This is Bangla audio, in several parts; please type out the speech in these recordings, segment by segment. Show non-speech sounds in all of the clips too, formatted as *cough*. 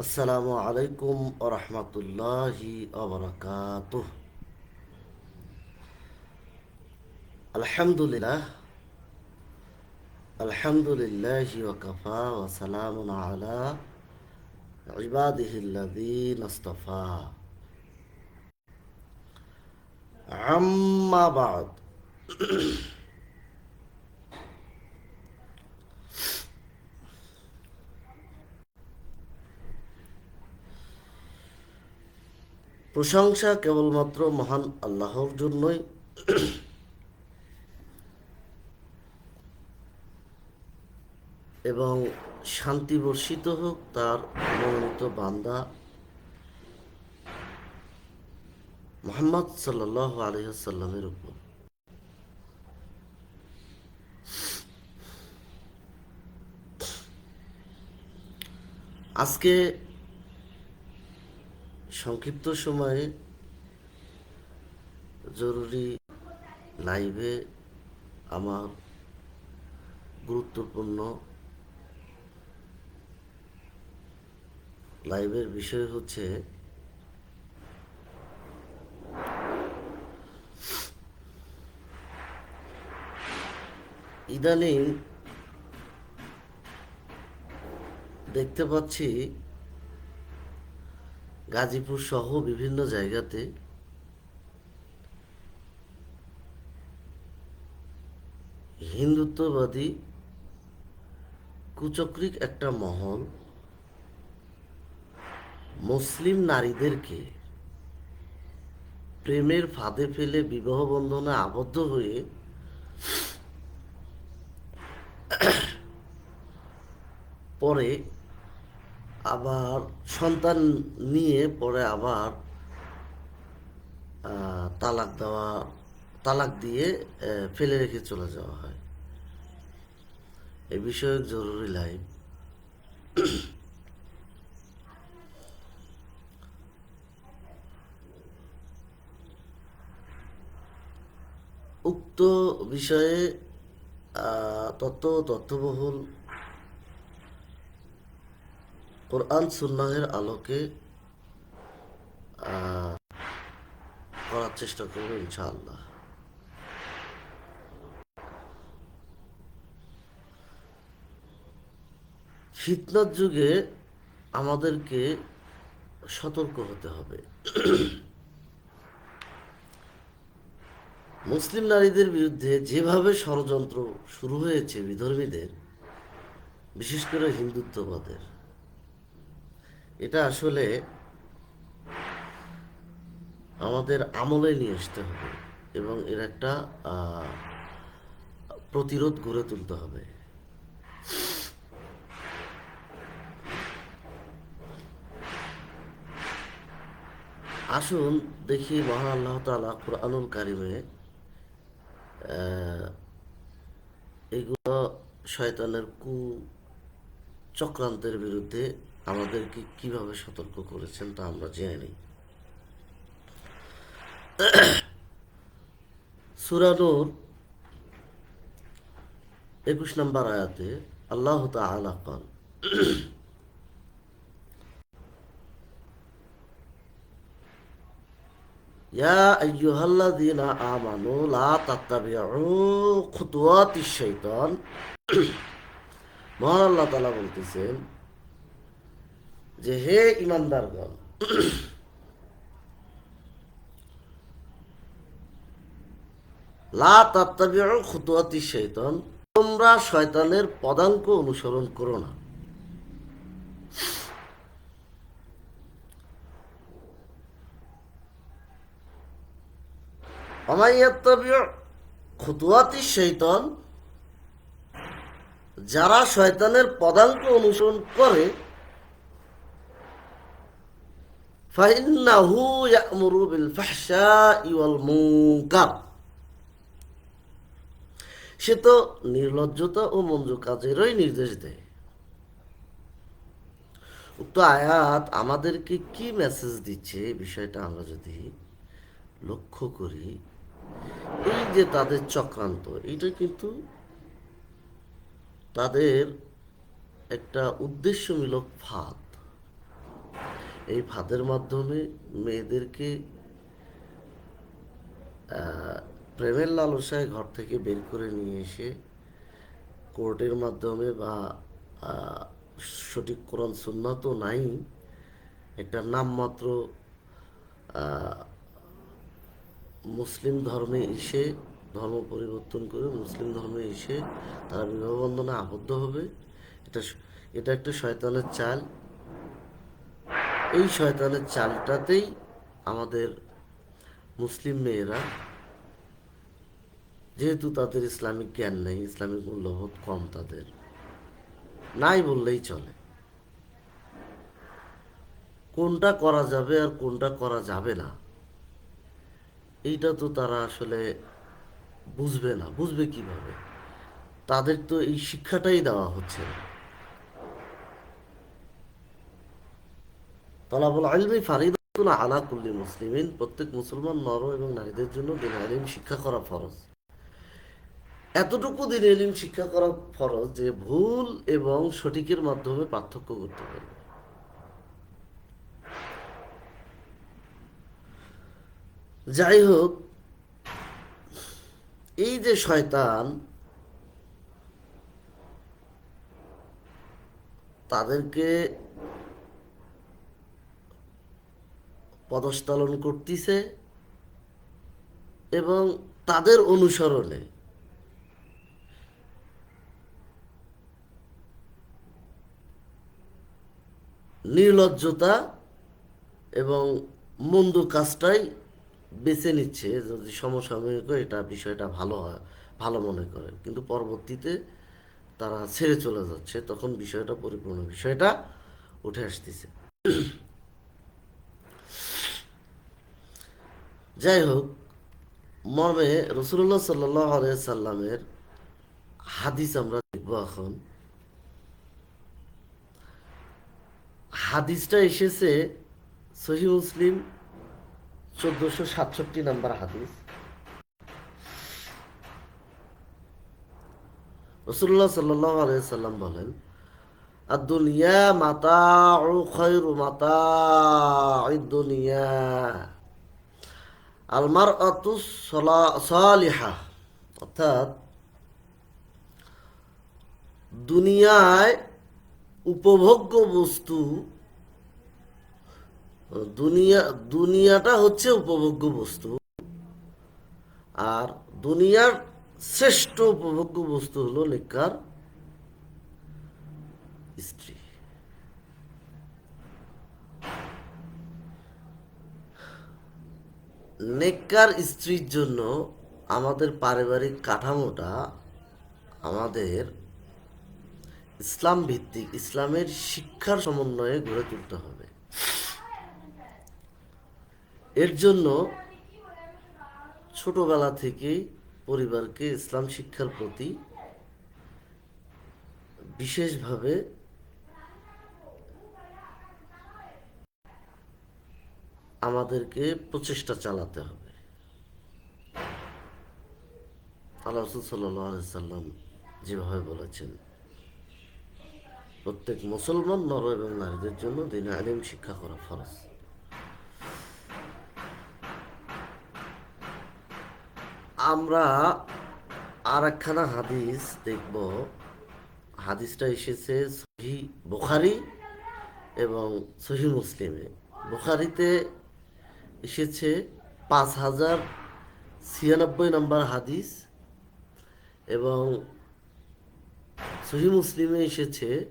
আসসালামু আলাইকুম রহমতুল্লাহি আবরকাত আলহামদুলিল্লাহ আলহামদুলিল্লাহ ওকফা ওসালাম আলা ইবাদিহিল্লাদিন আস্তফা আম্মা বাদ *clears throat* প্রশংসা কেবলমাত্র মহান আল্লাহর জন্যই। এবং শান্তি বর্ষিত হোক তার মনোনীত বান্দা মোহাম্মদ সাল্লাহ আলহাসাল্লামের উপর। আজকে সংক্ষিপ্ত সময়ে জরুরি লাইভে আমার গুরুত্বপূর্ণ লাইভের বিষয় হচ্ছে ইদানিং দেখতে পাচ্ছি গাজীপুর সহ বিভিন্ন জায়গাতে হিন্দুত্ববাদী কুচক্রিক একটা মহল মুসলিম নারীদেরকে প্রেমের ফাঁদে ফেলে বিবাহ বন্ধনে আবদ্ধ হয়ে পরে আবার সন্তান নিয়ে পরে আবার তালাক দেওয়া, তালাক দিয়ে ফেলে রেখে চলে যাওয়া হয়। এ বিষয়ে জরুরি লাইভ উক্ত বিষয়ে তথ্য তথ্যবহুল কোরআন সুন্নাহের আলোকে করার চেষ্টা করব ইনশাআল্লাহ। ফিতনার যুগে আমাদেরকে সতর্ক হতে হবে। মুসলিম নারীদের বিরুদ্ধে যেভাবে ষড়যন্ত্র শুরু হয়েছে বিধর্মীদের, বিশেষ করে হিন্দুত্ববাদের এটা আসলে আমাদের আমলে নিয়ে আসতে হবে এবং এর একটা প্রতিরোধ গড়ে তুলতে হবে। আসুন দেখি মহান আল্লাহ তালা কুরআনুল কারিমে এগুলো শয়তানের কু চক্রান্তের বিরুদ্ধে আমাদেরকে কিভাবে সতর্ক করেছেন তা আমরা জেনে নিই সুরানুর একুশ নম্বর আয়াতে আল্লাহ তাআলা قال يا أيها الذين آمنوا لا تتبعوا خطوات الشيطان মহান আল্লাহ তালা বলতেছেন যে হে ইমানদারগণ তোমরা শয়তানের পদাঙ্ক অনুসরণ করো না। খুতুয়াতি শৈতান যারা শয়তানের পদাঙ্ক অনুসরণ করে বিল ফাহশাই ওয়াল মুনকার সে তো নির্লজ্জতা ও মঞ্জ কাজেরই নির্দেশ দেয়। উক্ত আয়াত আমাদেরকে কি মেসেজ দিচ্ছে বিষয়টা আমরা যদি লক্ষ্য করি, এই যে তাদের চক্রান্ত, এটা কিন্তু তাদের একটা উদ্দেশ্যমূলক ফাঁদ। এই ফাঁদের মাধ্যমে মেয়েদেরকে প্রেমের লালসায় ঘর থেকে বের করে নিয়ে এসে কোর্টের মাধ্যমে বা সঠিক কোরআন তো নাই, একটা নামমাত্র মুসলিম ধর্মে এসে, ধর্ম পরিবর্তন করে মুসলিম ধর্মে এসে তারা বিবাহ বন্ধনে আবদ্ধ হবে। এটা এটা একটা শয়তানের চাল। এই শয়তানের চালটাতেই আমাদের মুসলিম মেয়েরা, যেহেতু তাদের ইসলামিক জ্ঞান নেই, ইসলামিক মূল্যবোধ কম তাদের, নাই বললেই চলে। কোনটা করা যাবে আর কোনটা করা যাবে না, এইটা তো তারা আসলে বুঝবে না। বুঝবে কীভাবে? তাদের তো এই শিক্ষাটাই দেওয়া হচ্ছে না। তলাবুল আলমি ফারিদাতুন আলা কুল্লি মুসলিমিন। প্রত্যেক মুসলমান নর এবং নারীদের জন্য দিন আলিম শিক্ষা করা ফরজ। এতটুকু দিন আলিম শিক্ষা করা ফরজ যে ভুল এবং সঠিকের মাধ্যমে পার্থক্য করতে পারবে। যাই হোক এই যে শয়তান তাদেরকে পদস্খলন করতেছে এবং তাদের অনুসরণে নির্লজ্জতা এবং মন্দ কাজটাই বেছে নিচ্ছে, যদি সমসাময়িক এটা বিষয়টা ভালো হয়, ভালো মনে করে কিন্তু পরবর্তীতে তারা ছেড়ে চলে যাচ্ছে, তখন বিষয়টা পরিপূর্ণ, বিষয়টা উঠে আসতেছে। যাই হোক মর্মে রসুল্লাহ সাল্লাহ সাল্লামের হাদিস আমরা দেখব এখন। হাদিসটা এসেছে সহি মুসলিম চোদ্দশো সাতষট্টি নাম্বার হাদিস। রসুল্লাহ সাল্লাহ সাল্লাম বলেন দুনিয়া মাতা খৈরু মাতা দুনিয়া আলমার সালিহা। অর্থাৎ দুনিয়ায় উপভোগ্য বস্তু, দুনিয়া, দুনিয়াটা হচ্ছে উপভোগ্য বস্তু, আর দুনিয়ার শ্রেষ্ঠ উপভোগ্য বস্তু হলো নেককার স্ত্রী। নেককার স্ত্রীর জন্য আমাদের পারিবারিক কাঠামোটা আমাদের ইসলাম ভিত্তিক ইসলামের শিক্ষার সমন্বয়ে গড়ে তুলতে হবে। এর জন্য ছোটবেলা থেকেই পরিবারকে ইসলাম শিক্ষার প্রতি বিশেষভাবে আমাদেরকে প্রচেষ্টা চালাতে হবে। আল্লাহ রসুল সাল্লাম যেভাবে বলেছেন, প্রত্যেক মুসলমান নর এবং নারীদের জন্য দিন আলিম শিক্ষা করা ফরজ। আমরা আর একখানা হাদিস দেখব। হাদিসটা এসেছে সহি বুখারি এবং সহি মুসলিমে। বুখারিতে এসেছে পাঁচ হাজার ছিয়ানব্বই নম্বর হাদিস এবং সহি মুসলিমে এসেছে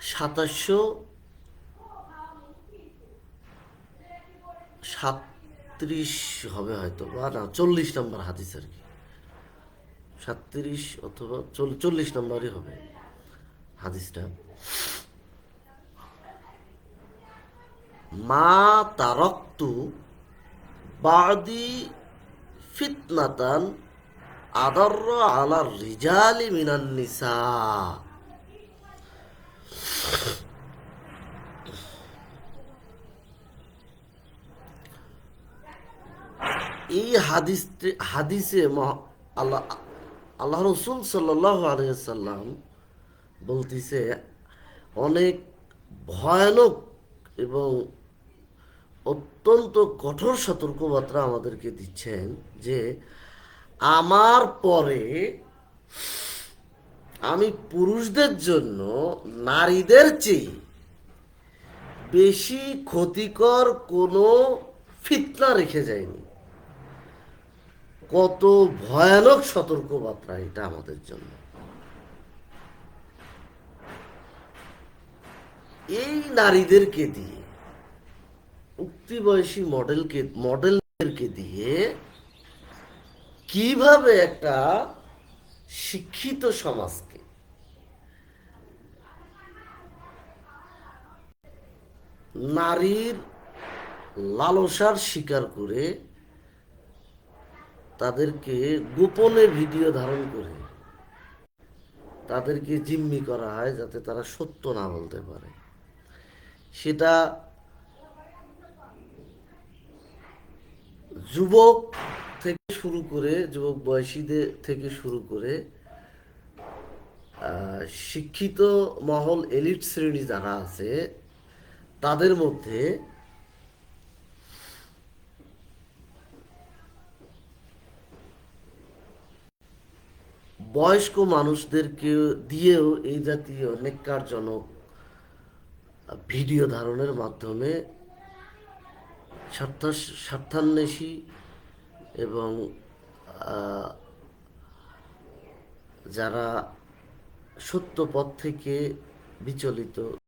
সাতাশশো সাতত্রিশ হবে হয়তো বা, না, চল্লিশ নম্বর হাদিস আর কি। সাতত্রিশ অথবা চল- চল্লিশ নম্বরই হবে হাদিসটা। মা তারক্তু বাদি ফিতনাতান আদর আলা রিজালি মিনান নিসা। এই হাদিস হাদিসে আল্লাহ আল্লাহ রসুল সাল্লাহ আলিয়াল্লাম বলতেছে, অনেক ভয়ানক এবং অত্যন্ত কঠোর সতর্কবার্তা আমাদেরকে দিচ্ছেন যে আমার পরে আমি পুরুষদের জন্য নারীদের চেয়ে বেশি ক্ষতিকর কোনো ফিতনা রেখে যায়নি। কত ভয়ানক সতর্কবার্তা এটা আমাদের জন্য। এই নারীদেরকে দিয়ে উক্তি বয়সী মডেলকে, মডেলদেরকে দিয়ে কীভাবে একটা শিক্ষিত সমাজকে নারীর লালসার শিকার করে তাদেরকে গোপনে ভিডিও ধারণ করে তাদেরকে জিম্মি করা হয় যাতে তারা সত্য না বলতে পারে। সেটা যুবক থেকে শুরু করে, যুবক বয়সীদের থেকে শুরু করে শিক্ষিত মহল এলিট শ্রেণি যারা আছে, তাদের মধ্যে বয়স্ক মানুষদেরকে দিয়েও এই জাতীয় নেককারজনক ভিডিও ধারণের মাধ্যমে স্বার্থ স্বার্থান্বেষী এবং যারা সত্য পথ থেকে বিচলিত